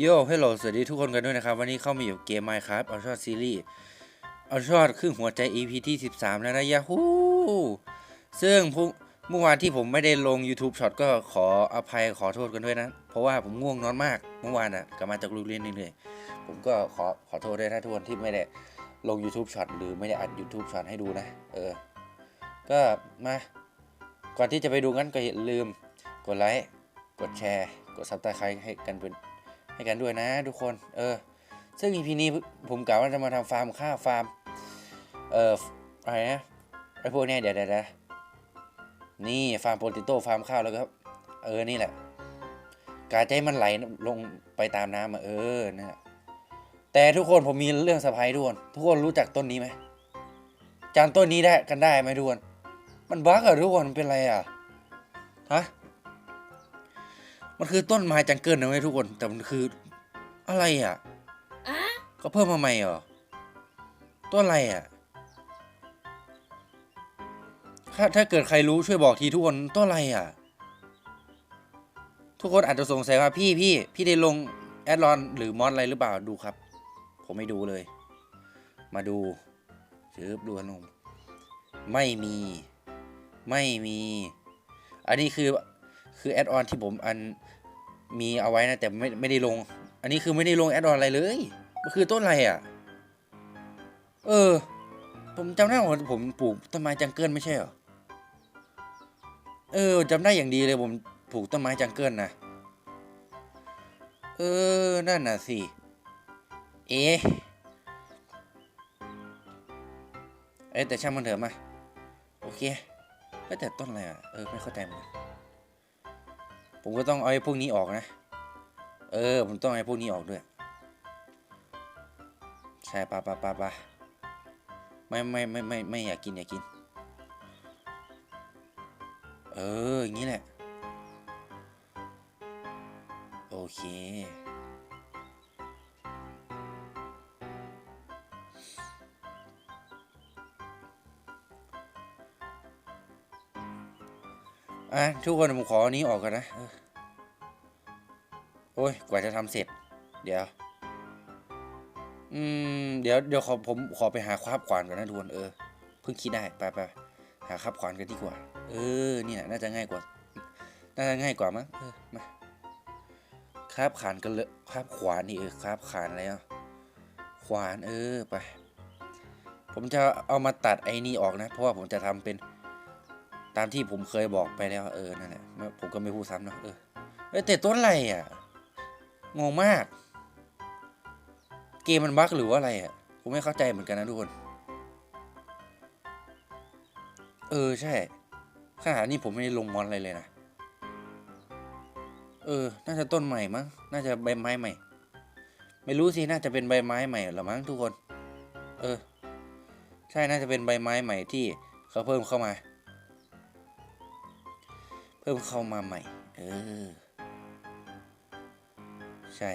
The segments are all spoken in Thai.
โย่เฮลโหลสวัสดีทุกคนกันด้วยนะครับ วันนี้เข้ามาอยู่เกม Minecraft Ultra Series Ultra ครึ่งหัวใจ EP ที่ 13 แล้วนะยาฮูซึ่งเมื่อวานที่ผมไม่ได้ลง YouTube Shot ก็ขออภัยขอโทษกันด้วยนะ เพราะว่าผมง่วงนอนมากเมื่อวานอะกลับมาจากโรงเรียนเหนื่อยๆผมก็ขอขอโทษด้วยนะทุกคนที่ไม่ได้ลง YouTube Shot หรือไม่ได้อัด YouTube Shot ให้ดูนะ เออ ก็มา ก่อนที่จะไปดูงั้นก็อย่าลืม กดไลค์ กดแชร์ กดซับสไครต์ให้กันเป็น ให้กันด้วยนะทุกคน เออ ซึ่ง EP นี้ผมกะว่าจะมาทำฟาร์มข้าวฟาร์ม เอ่อ อะไรนะ ไอพวกเนี้ยเดี๋ยวเดี๋ยวเดี๋ยวนี่ฟาร์มโปเตโต้ฟาร์มข้าวแล้วก็เออ นี่แหละ กาใจมันไหลลงไปตามน้ำอะเออนั่แหละแต่ทุกคนผมมีเรื่องเซอร์ไพรส์ทุกคนทุกคนรู้จักต้นนี้ไหมจำต้นนี้ได้กันได้ไหมทุกคนมันบั๊กเหรอทุกคนมันเป็นอะไรอะฮะ มันคือต้นไม้จังเกิลนะเว้ยทุกคน แต่มันคืออะไรอะอะก็เพิ่มมาใหม่เหรอต้นอะไรอะถ้าถ้าเกิดใครรู้ช่วยบอกทีทุกคนต้นอะไรอะ ทุกคนอาจจะสงสัยว่าพี่พี่พี่ได้ลงแอดลอนหรือมอดอะไรหรือเปล่าดูครับ ผมไม่ดูเลย มาดูชืบดูขนมไม่มี ไม่มี อันนี้คือ คือแอดออนที่ผมอันมีเอาไว้นะแต่ไม่ไม่ได้ลง อันนี้คือไม่ได้ลงแอดออนอะไรเลยมันคือต้นอะไรอะ เออ ผมจำได้ว่าผมปลูกต้นไม้จังเกิลไม่ใช่เหรอ เออจำได้อย่างดีเลยผมปลูกต้นไม้จังเกิลนะ เออ นั่นน่ะสิ เอ๊ะเอ้แต่ช่างมันเถอะมา โอเคเอ้ยแต่ต้นอะไรอะ เออ ไม่เข้าใจเหมือน ผมก็ต้องเอาไอ้พวกนี้ออกนะ เออ ผมต้องเอาไอ้พวกนี้ออกด้วย ใช่ปะปะปะปะไม่ไม่ไม่ไม่ไม่อยากกินอยากกิน เออ อย่างนี้แหละ โอเค อะทุกคนผมขออันนี้ออกกันนะโอ้ยกว่าจะทำเสร็จ เดี๋ยว อืม เดี๋ยวเดี๋ยวขอผมขอไปหาคราบขวานก่อนนะทุกคนเออเพิ่งคิดได้ไปไปหาคราบขวานกันดีกว่า เออเนี่ยน่าจะง่ายกว่า น่าจะง่ายกว่ามั้งเออมาคราบขานกันเลยคราบขวานนี่เออคราบขานอะไรอะขวานเออไป ผมจะเอามาตัดไอ้นี่ออกนะ เพราะว่าผมจะทำเป็น ตามที่ผมเคยบอกไปแล้วเออนั่นแหละผมก็ไม่พูดซ้ำเนอะเออเอ้ยแต่ต้นอะไรอะงงมาก เกมมันบั๊กหรือว่าอะไรอะผมไม่เข้าใจเหมือนกันนะทุกคน เออใช่ขนาดนี้ผมไม่ได้ลงมอนอะไรเลยนะเออ น่าจะต้นใหม่มั้งน่าจะใบไม้ใหม่ ไม่รู้สิน่าจะเป็นใบไม้ใหม่หรือมั้งทุกคน เออ ใช่น่าจะเป็นใบไม้ใหม่ที่เขาเพิ่มเข้ามา พิ่มเข้ามาใหม่ เออ ใช่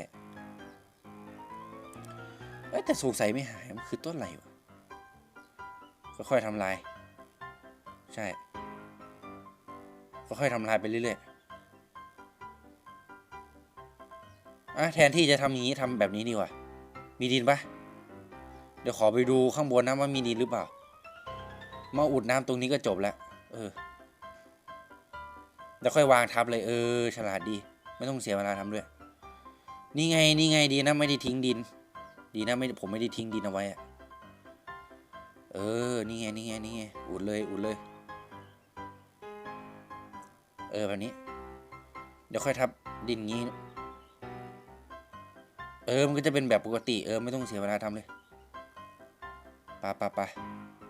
เอ้แต่สงสัยไม่หาย มันคือต้นอะไรวะค่อยๆทำลาย ใช่ ค่อยๆทำลายไปเรื่อยๆอะแทนที่จะทำอย่างนี้ทำแบบนี้ดีกว่า มีดินปะเดี๋ยวขอไปดูข้างบนนะว่ามีดินหรือเปล่า มาอุดน้ำตรงนี้ก็จบแล้ว เออ แล้วค่อยวางทับเลยเออ ฉลาดดี ไม่ต้องเสียเวลาทำด้วย นี่ไงนี่ไงดีนะไม่ได้ทิ้งดิน ดีนะไม่ผมไม่ได้ทิ้งดินเอาไว้อะเออ นี่ไงนี่ไงนี่ไงอุดเลยอุดเลย เออแบบนี้ เดี๋ยวค่อยทับดินงี้ เออมันก็จะเป็นแบบปกติเออไม่ต้องเสียเวลาทำเลยปไปไปม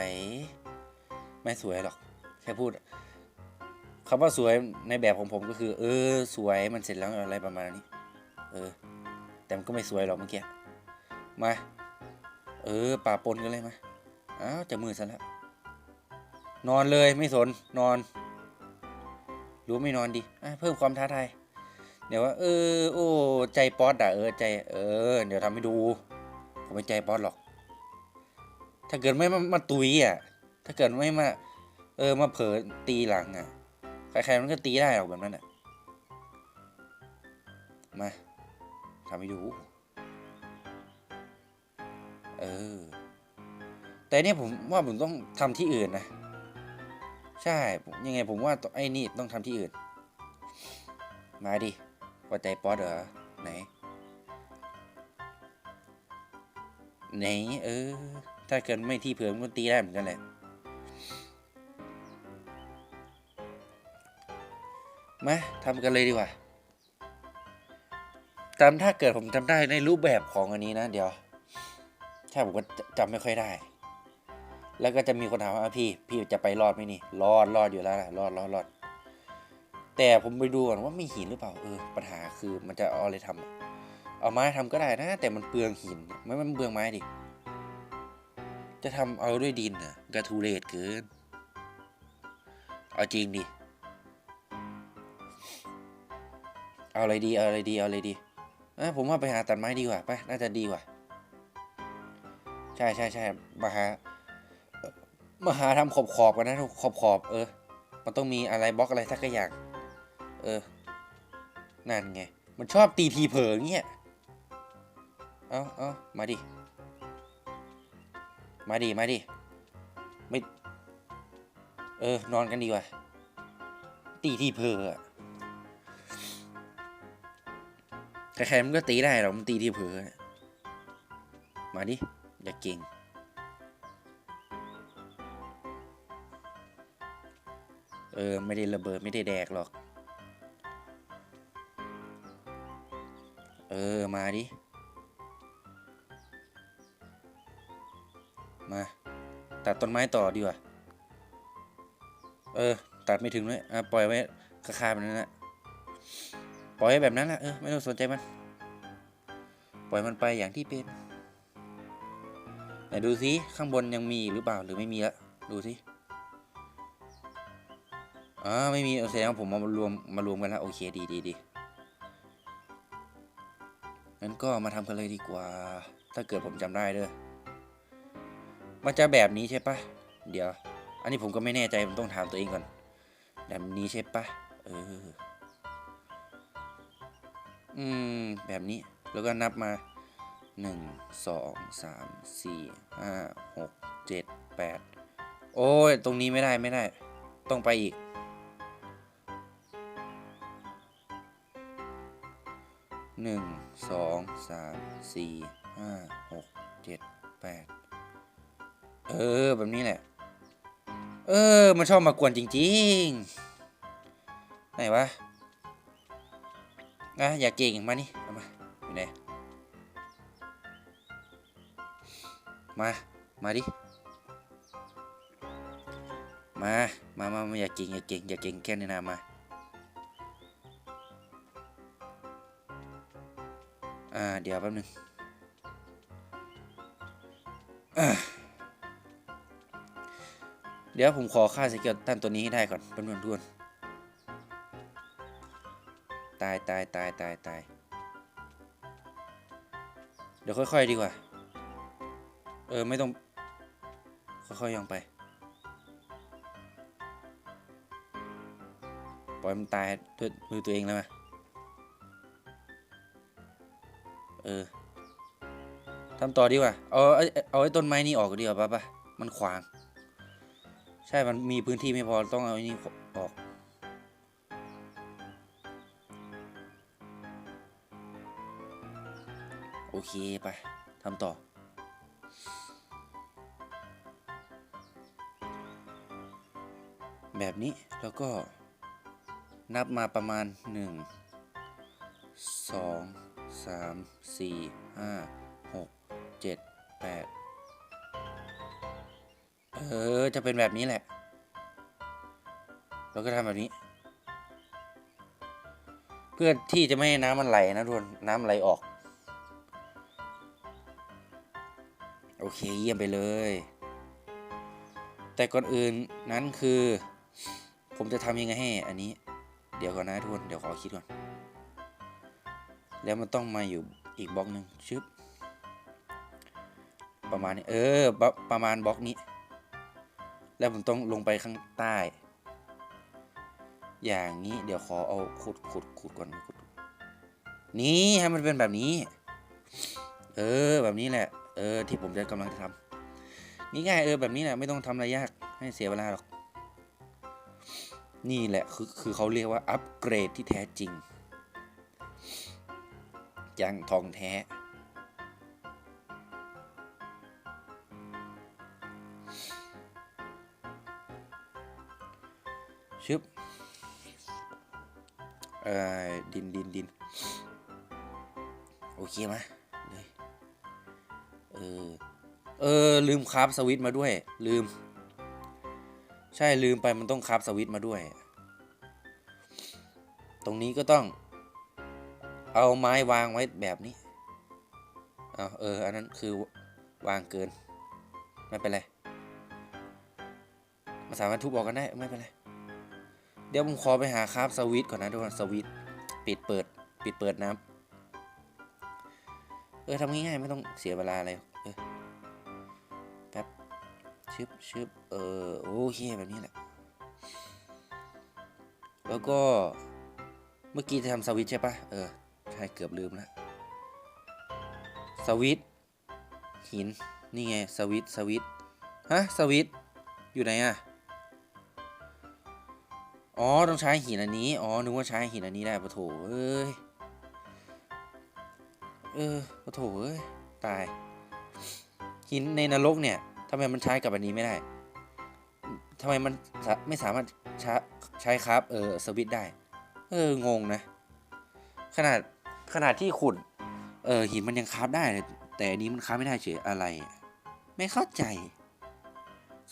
วยไม่สวยหรอกแค่พูดคำว่าสวยในแบบของผมก็คือ เออ สวยมันเสร็จแล้วอะไรประมาณนี้ เออ แต่มันก็ไม่สวยหรอกเมื่อกี้มาเออป่าปนกันเลยมาอ้าวจะมือซะแล้วนอนเลยไม่สนนอน รู้ไม่นอนดิอะเพิ่มความท้าทายเดี๋ยวว่าเออโอ้ใจป๊อดอะเออใจ เออ เดี๋ยวทำให้ดู ผมไม่ใจป๊อดหรอก ถ้าเกิดไม่มามาตุยอะ ถ้าเกิดไม่มา เออมาเผลอตีหลังอะ ใครๆมันก็ตีได้หรอกแบบนั้นอะ มาทำให้ดู เออ แต่เนี่ยผมว่าผมต้องทำที่อื่นนะ ใช่ ยังไงผมว่าไอ้นี่ต้องทำที่อื่น มาดิว่าใจป๊อดเหรอ ไหน ไหน เออ ถ้าเกิดไม่ที่เผื่อมันก็ตีได้เหมือนกันแหละมาทำกันเลยดีกว่าตามถ้าเกิดผมจำได้ในรูปแบบของอันนี้นะ เดี๋ยวใช่ผมก็จำไม่ค่อยได้ แล้วก็จะมีคนถามว่าพี่ พี่จะไปรอดไหมนี่รอดรอดอยู่แล้วแหละรอดรอดรอดแต่ผมไปดูก่อนว่ามีหินหรือเปล่าเออปัญหาคือมันจะเอาอะไรทำเอาไม้ทำก็ได้นะ แต่มันเปลืองหินไม่มันเปลืองไม้ดิ จะทำเอาด้วยดินน่ะกระทูเรศเกิน เอาจริงดิ เอาอะไรดี เอาอะไรดี เอาอะไรดีเอ้ยผมว่าไปหาตัดไม้ดีกว่า ไป น่าจะดีกว่า ใช่ใช่ใช่มาหา มาหาทำขอบขอบกันนะขอบขอบเออ มันต้องมีอะไรบล็อกอะไรสักอย่าง เออ นั่นไง มันชอบตีทีเผลอเงี้ย เอาเอามาดิ มาดิมาดิไม่ เออ นอนกันดีกว่า ตีที่เผลออะใครๆมันก็ตีได้หรอกมันตีที่เผลอมาดิ อย่าเก่งเออ ไม่ได้ระเบิดไม่ได้แดกหรอก เออ มาดิ ต้นไม้ต่อดีกว่า เออ ตัดไม่ถึงเลยอะปล่อยไว้คาๆแบบนั้นแหละปล่อยไว้แบบนั้นแหละเออไม่ต้องสนใจมัน ปล่อยมันไปอย่างที่เป็นไหนดูสิข้างบนยังมีหรือเปล่าหรือไม่มีละดูสิอ๋อไม่มีเอาแสดงว่าผมมารวมมารวมกันแล้วโอเคดีดีดีงั้นก็มาทำกันเลยดีกว่า ถ้าเกิดผมจำได้เด้อ มันจะแบบนี้ใช่ปะเดี๋ยว อันนี้ผมก็ไม่แน่ใจผมต้องถามตัวเองก่อน แบบนี้ใช่ปะเออ อืม แบบนี้ แล้วก็นับมาหนึ่งสองสามสี่ห้าหกเจ็ดแปดโอ้ย ตรงนี้ไม่ได้ไม่ได้ ต้องไปอีก หนึ่ง สอง สาม สี่ ห้า หก เจ็ด แปด เออ แบบนี้แหละ เออ มันชอบมากวนจริง ๆ ไหนวะอะอย่าเก่งมานี่เอามาอยู่ไหนมา มาดิมามา มามาอย่าเก่งอย่าเก่งอย่าเก่งแค่นี้นะมา อ่า เดี๋ยวแป๊บนึงอะเดี๋ยวผมขอค่าสเกิลตันตัวนี้ให้ได้ก่อนเป็นวนทวนตายตายตายตายตายเดี๋ยวค่อยๆดีกว่า เออ ไม่ต้อง ค่อยๆย่องไป ปล่อยมันตายด้วยมือตัวเองแล้วมาเออทำต่อดีกว่า เอาเอาเอาไอ้ต้นไม้นี้ออกดีกว่าป่ะป่ะมันขวาง ใช่มันมีพื้นที่ไม่พอต้องเอาอ้นี่ออกโอเคไปทำต่อ แบบนี้แล้วก็นับมาประมาณ 1 2 3 4 5 6 7 8 เออ จะเป็นแบบนี้แหละแล้วก็ทำแบบนี้ เพื่อที่จะไม่ให้น้ำมันไหลนะทุกคนน้ำไหลออก โอเคเยี่ยมไปเลย แต่ก่อนอื่นนั้นคือ ผมจะทำยังไงให้อันนี้ เดี๋ยวก่อนนะทุกคนเดี๋ยวขอคิดก่อน แล้วมันต้องมาอยู่อีกบล็อกหนึ่งชึบประมาณนี้ เออปประมาณบล็อกนี้ แล้วผมต้องลงไปข้างใต้ อย่างนี้เดี๋ยวขอเอาขุดขุดขุดก่อนขุดนี่ให้มันเป็นแบบนี้ เออแบบนี้แหละ เออ ที่ผมจะกำลังจะทำง่ายๆเออแบบนี้แหละไม่ต้องทำอะไรยากให้เสียเวลาหรอก นี่แหละคือคือเขาเรียกว่าอัปเกรดที่แท้จริงอย่างทองแท้ ชึบเอ่อดินดินดินโอเคไหมเลยเออเออ ลืมคราฟสวิตมาด้วย ลืม ใช่ลืมไปมันต้องคราฟสวิตมาด้วย ตรงนี้ก็ต้อง เอาไม้วางไว้แบบนี้เอาเออ อันนั้นคือวางเกิน ไม่เป็นไรมาสามารถทุบออกกันได้ ไม่เป็นไร เดี๋ยวผมขอไปหาคราฟสวิตก่อนนะทุกคนสวิตปิดเปิด ปิดเปิดน้ำเออทำง่ายๆไม่ต้องเสียเวลาอะไรเออแป๊บชึบชึบเออโอเคแบบนี้แหละแล้วก็เมื่อกี้จะทำสวิตใช่ปะเออใช่เกือบลืมแล้วสวิตหิน นี่ไงสวิตสวิตฮะสวิตอยู่ไหนอะ อ๋อ ต้องใช้หินอันนี้ อ๋อ นึกว่าใช้หินอันนี้ได้ปะโถเอ้ย เออปะโถเอ้ย ตาย หินในนรกเนี่ยทำไมมันใช้กับอันนี้ไม่ได้ทำไมมันไม่สามารถใช้ใช้ครับ เออสวิตได้ เออ งงนะ ขนาดขนาดที่ขุด เออหินมันยังคราฟได้เลยแต่อันนี้มันคราฟไม่ได้เฉยอะไร ไม่เข้าใจ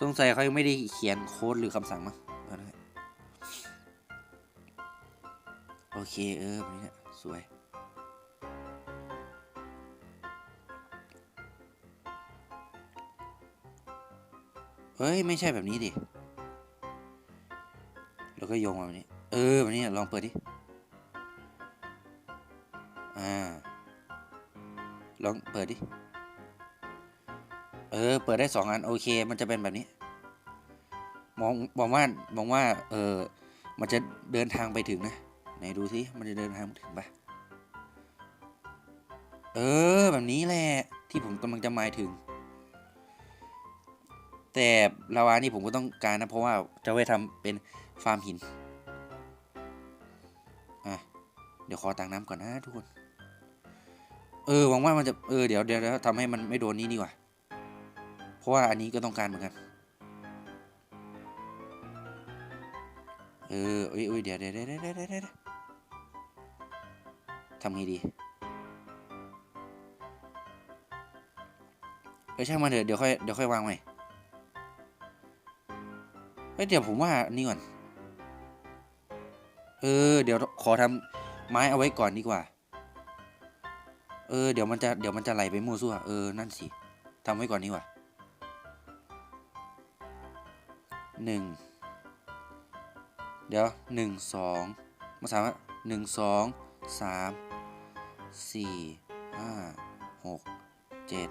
สงสัยเขายังไม่ได้เขียนโค้ดหรือคำสั่งมั้ง โอเคเออแบบนี้แหละสวย เฮ้ย ไม่ใช่แบบนี้ดิแล้วก็โยงมาแบบนี้ เออแบบนี้ลองเปิดดิ อ่า ลองเปิดดิ เออ เปิดได้สองอัน โอเค มันจะเป็นแบบนี้ มองมองว่ามองว่า เออ มันจะเดินทางไปถึงนะ ไหนดูสิมันจะเดินทางถึงปะเออ แบบนี้แหละ ที่ผมกำลังจะหมายถึง แต่ลาวานี่ผมก็ต้องการนะ เพราะว่าจะไว้ทำเป็นฟาร์มหิน อะ เดี๋ยวขอตังน้ำก่อนนะทุกคน เออหวังว่ามันจะ เออ เดี๋ยวเดี๋ยวทำให้มันไม่โดนนี่ดีกว่า เพราะว่าอันนี้ก็ต้องการเหมือนกัน เออเอ้ยเอ้ยเดี๋ยวเดี๋ยวเดี๋ยวเดี๋ยว ทำไงดีเออช่างมันเถอะเดี๋ยวค่อยเดี๋ยวค่อยวางใหม่เฮ้ยเดี๋ยวผมว่านี่ก่อน เออ เดี๋ยวขอทำไม้เอาไว้ก่อนดีกว่า เออ เดี๋ยวมันจะเดี๋ยวมันจะไหลไปมั่วซั่วเออนั่นสิทำไว้ก่อนดีกว่าหนึ่งเดี๋ยวหนึ่งสองมาสามหนึ่งสองสาม สี่ห้าหกเจ็ด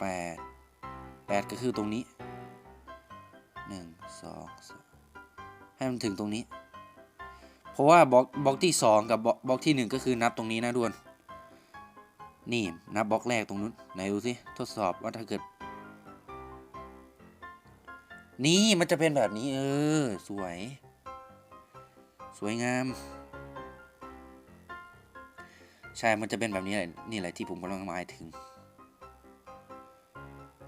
แปดแปดก็คือตรงนี้หนึ่งสองให้มันถึงตรงนี้ เพราะว่าบล็อกบล็อกที่สองกับบล็อกบล็อกที่หนึ่งก็คือนับตรงนี้นะด่วน นี่นับบล็อกแรกตรงนู้นไหนดูสิทดสอบว่าถ้าเกิด นี่มันจะเป็นแบบนี้ เออ สวย สวยงาม ใช่ มันจะเป็นแบบนี้แหละนี่แหละที่ผมกำลังหมายถึง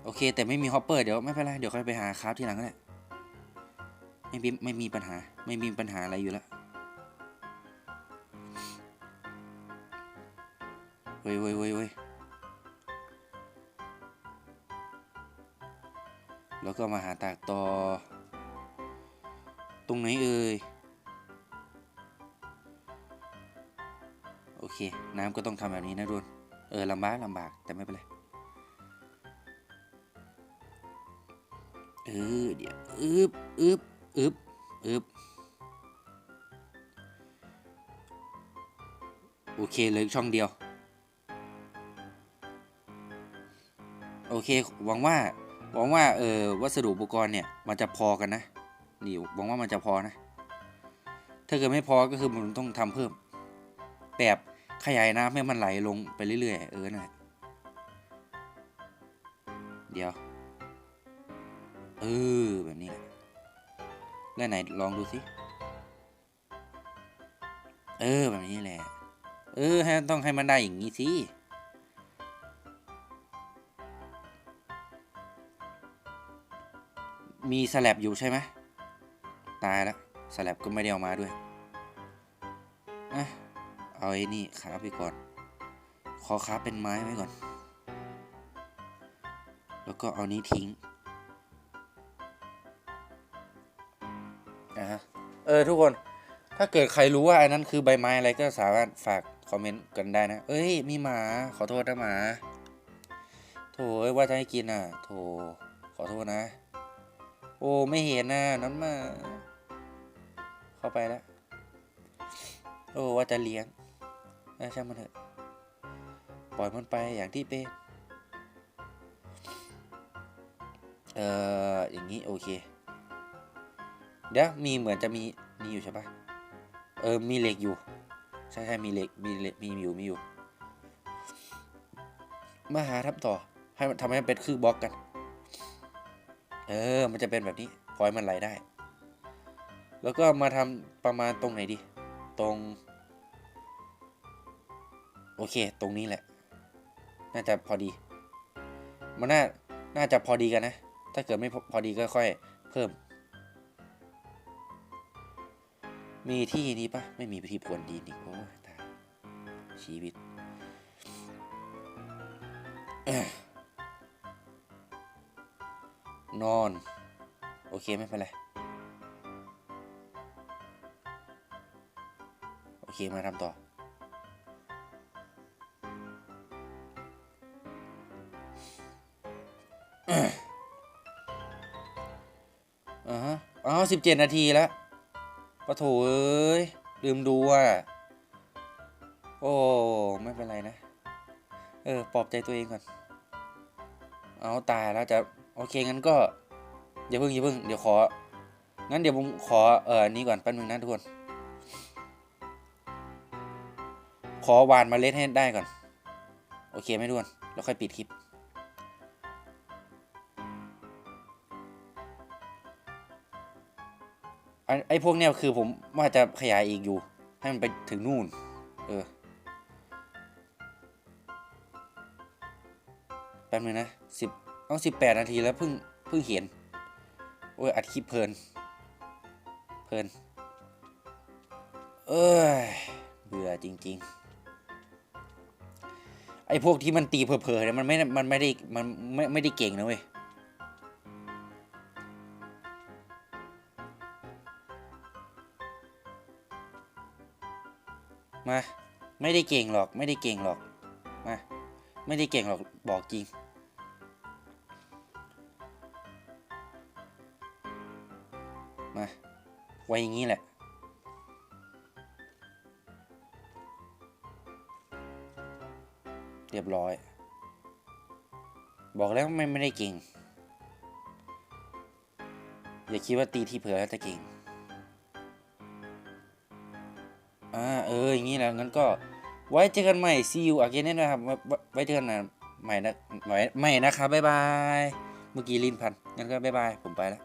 โอเค แต่ไม่มีฮอปเปอร์เดี๋ยวไม่เป็นไร เดี๋ยวค่อยไปหาคราฟที่หลังก็ได้ไม่มีไม่มีปัญหา ไม่มีปัญหาอะไรอยู่แล้วเว้ยเว้ยเว้ยเว้ยแล้วก็มาหาตากต่อ ตรงไหนเอ่ย น้ำก็ต้องทำแบบนี้นะดุนเออลำบากลำบากแต่ไม่เป็นไรเออเดี๋ยวอึบอึบอึบอึบโอเคเลยช่องเดียว โอเคหวังว่าหวังว่าเออวัสดุอุปกรณ์เนี่ยมันจะพอกันนะนี่หวังว่ามันจะพอนะ ถ้าเกิดไม่พอก็คือมันต้องทำเพิ่มแบบ ขยายน้ำให้มันไหลลงไปเรื่อยๆ เออนั่นแหละเดี๋ยว เออ แบบนี้แหละแล้วไหนลองดูสิ เออ แบบนี้แหละ เออให้ต้องให้มันได้อย่างนี้สิ มีสแลบอยู่ใช่ไหม ตายแล้วสแลบก็ไม่ได้เอามาด้วยอะ เอาไอ้นี่คาไปก่อน ขอคาเป็นไม้ไว้ก่อน แล้วก็เอานี้ทิ้งอะฮะ เออ ทุกคน ถ้าเกิดใครรู้ว่าอันนั้นคือใบไม้อะไรก็สามารถฝากคอมเมนต์กันได้นะ เอ้ย มีหมา ขอโทษนะหมา โถเอ้ยว่าจะให้กินอะ โถ ขอโทษนะ โอ้ ไม่เห็นนะนั้นมา เข้าไปแล้ว โอ้ ว่าจะเลี้ยง นะช่างมันเถอะปล่อยมันไปอย่างที่เป็นเอ่ออย่างนี้โอเค เดี๋ยวมีเหมือนจะมีนี่อยู่ใช่ปะเออมีเหล็กอยู่ ใช่ใช่มีเหล็กมีเหล็กมีอยู่มีอยู่ มาหาทับต่อให้มันทำให้มันเป็นคือบล็อกกัน เออ มันจะเป็นแบบนี้พอยมันไหลได้ แล้วก็มาทำประมาณตรงไหนดี ตรง โอเค ตรงนี้แหละ น่าจะพอดี มันน่า น่าจะพอดีกันนะ ถ้าเกิดไม่พอดีก็ค่อยเพิ่ม มีที่นี้ปะไม่มีที่พวนดินอีกโอ้ตายชีวิตนอน โอเค ไม่เป็นไร โอเค มาทำต่อ สิบเจ็นาทีแล้วปะโถเอ้ยลืมดูว่ะโอ้ ไม่เป็นไรนะ เออ ปลอบใจตัวเองก่อน เอาตายแล้วจะ โอเค งั้นก็ อย่าเพิ่งอย่าเพิ่ง เดี๋ยวขอ งั้นเดี๋ยวผมขอ เออนี้ก่อนแป๊บนึงนะทุกคน ขอหวานมาเล็ดให้ได้ก่อน โอเคไหมทุกคน แล้วค่อยปิดคลิป ไอ้พวกเนี้ยคือผมว่าจะขยายอีกอยู่ ให้มันไปถึงนู่น เออ แป๊บนึงนะสิบต้องสิบแปดนาทีแล้วเพิ่งเพิ่งเห็น โอ้ย อัดคลิปเพลิน เพลิน เอ้ย เบื่อจริง ๆไอ้พวกที่มันตีเพลอๆเนี่ยมันไม่ มันไม่ได้ มันไม่ไม่ได้เก่งนะเว้ย ไม่ได้เก่งหรอก ไม่ได้เก่งหรอก มา ไม่ได้เก่งหรอก บอกจริง มา ไว้อย่างนี้แหละ เรียบร้อย บอกแล้วไม่ไม่ได้เก่ง อย่าคิดว่าตีที่เผลอแล้วจะเก่งอ่าเอออย่างนี้แหละงั้นก็ ไว้เจอกันใหม่ see you again นะครับ ไว้เจอกันใหม่นะใหม่นะครับบ๊ายบาย เมื่อกี้ลินพันงั้นก็บ๊ายบาย ผมไปแล้ว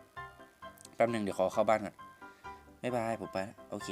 แป๊บหนึ่งเดี๋ยวขอเข้าบ้านก่อนบ๊ายบาย ผมไปแล้ว โอเค